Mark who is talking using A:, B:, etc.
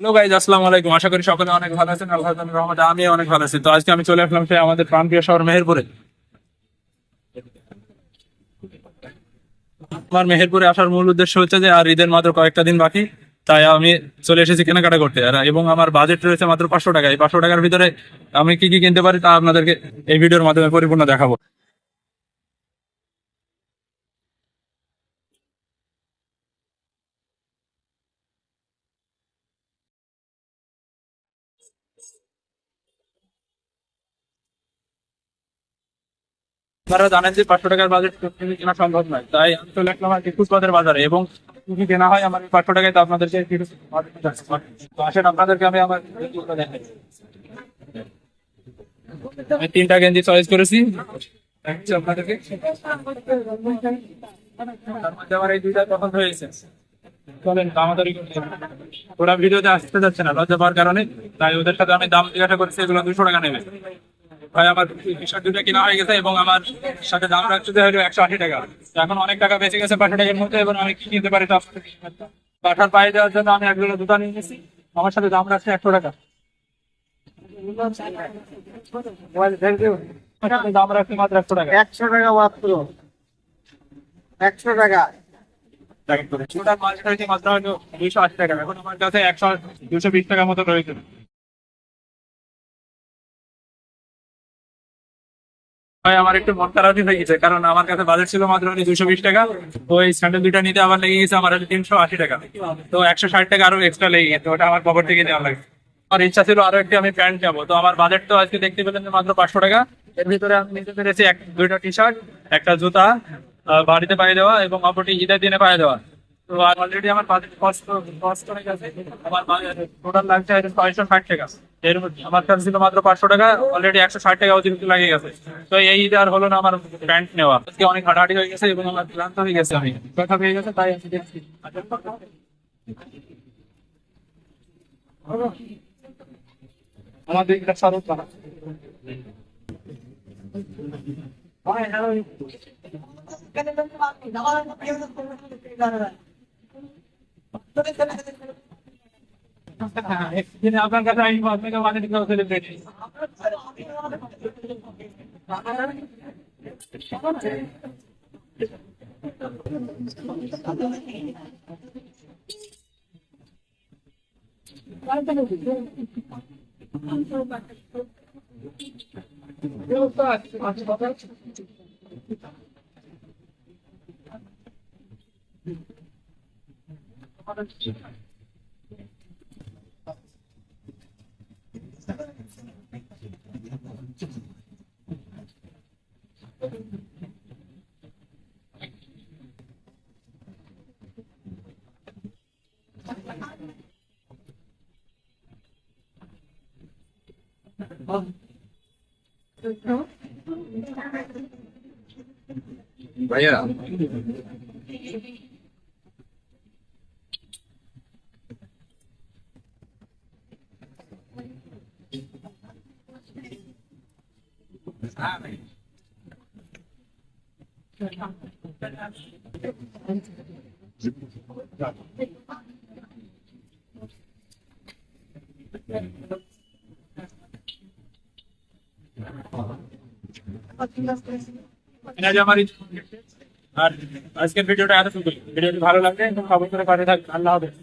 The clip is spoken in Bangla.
A: হ্যালো গাইজ আলাইকুম। আশা করি সকলে অনেক ভালো আছেন। আল্লাহ আমি অনেক ভালো আছি। তো আজকে আমি চলে আসলাম সেই আমাদের প্রাণপ্রিয় শহর মেহেরপুরে। আমার মেহেরপুরে আসার মূল উদ্দেশ্য হচ্ছে যে, আর ঈদের মাত্র কয়েকটা দিন বাকি, তাই আমি চলে এসেছি কেনাকাটা করতে। আর, এবং আমার বাজেট রয়েছে মাত্র পাঁচশো টাকা। এই পাঁচশো টাকার ভিতরে আমি কি কি কিনতে পারি তা আপনাদেরকে এই ভিডিওর মাধ্যমে পরিপূর্ণ দেখাবো। আপনারা জানেন যে পাঁচশো টাকার বাজেট কেনা সম্ভব নয়। তাই আমি চলে আসলাম আর কি ফুটপাতের বাজারে। এবং কি কেনা হয় আমার পাঁচশো টাকায়, তো আপনাদেরকে তো আসেন, আপনাদেরকে আমি আমার আমি তিনটা গেঞ্জি চয়েস করেছি। আপনাদেরকে। আমার এই দুইটা পছন্দ হয়েছে। চলেন ওরা ভিডিওতে আসতে যাচ্ছে না, লজ্জা পাওয়ার কারণে। তাই ওদের সাথে আমি দাম জিজ্ঞাসা করেছি, এগুলো দুশো টাকা নেবে। ভাই আমার টি শার্ট দুটো কেনা হয়ে গেছে এবং আমার সাথে দাম রাখতে হলো একশো আশি টাকা। তো এখন অনেক টাকা বেঁচে গেছে পাঁচশো টাকার মধ্যে এবং আমি কি কিনতে পারি তো পাঠার পায়ে দেওয়ার জন্য আমি এক জোড়া জুতা নিয়ে নিয়েছি। আমার সাথে দাম রাখছে একশো টাকা। দাম রাখছে মাত্র একশো টাকা।
B: একশো টাকা মাত্র। একশো টাকা।
A: জুতার মাল রয়েছে মাত্র দুইশো আশি টাকা। এখন আমার কাছে একশো দুশো বিশ টাকার মতো রয়েছে। ভাই, আমার একটু মন খারাপই হয়ে গেছে, কারণ আমার কাছে বাজেট ছিল মাত্র দুশো বিশ টাকা এই স্যান্ডেল দুইটা নিতে আবার লেগে গেছে আমার তিনশো আশি টাকা। তো একশো ষাট টাকা আরও এক্সট্রা লেগে গেছে, ওটা আমার পকেট থেকে দেওয়া লাগে আমার ইচ্ছা ছিল আরও একটি আমি প্যান্ট নেব, তো আমার বাজেট তো আজকে দেখতে পেলেন মাত্র পাঁচশো টাকা। এর ভিতরে আমি নিতে পেরেছি এক, দুইটা টি শার্ট একটা জুতা বাড়িতে পায়ে দেওয়া এবং অপরটি ঈদের দিনে পায়ে দেওয়া। তো অলরেডি আমার বাজেট কষ্ট কষ্ট হয়ে গেছে আমার টোটাল লাগছে ছয়শো ষাট টাকা। এর আমার কাছে ছিল মাত্র পাঁচশো টাকা অলরেডি একশো ষাট টাকা অতিরিক্ত লাগে গেছে। তো এই আর হলো না আমার প্যান্ট নেওয়া। আজকে অনেক হাঁটাহাঁটি হয়ে গেছে এবং আমার ক্লান্ত হয়ে গেছে আমি। ব্যথা হয়ে গেছে, তাই আমি আমাদের আপনার কাছে আমি আপনাকে মানে দিতে সেলিব্রিটি Vaya.
C: ভাইয়া
A: এনাজ আমার এই- আর আজকের ভিডিওটা এত ভিডিওটি ভালো লাগলে খবর করে পাঠিয়ে থাকবেন আল্লাহ হাফেজ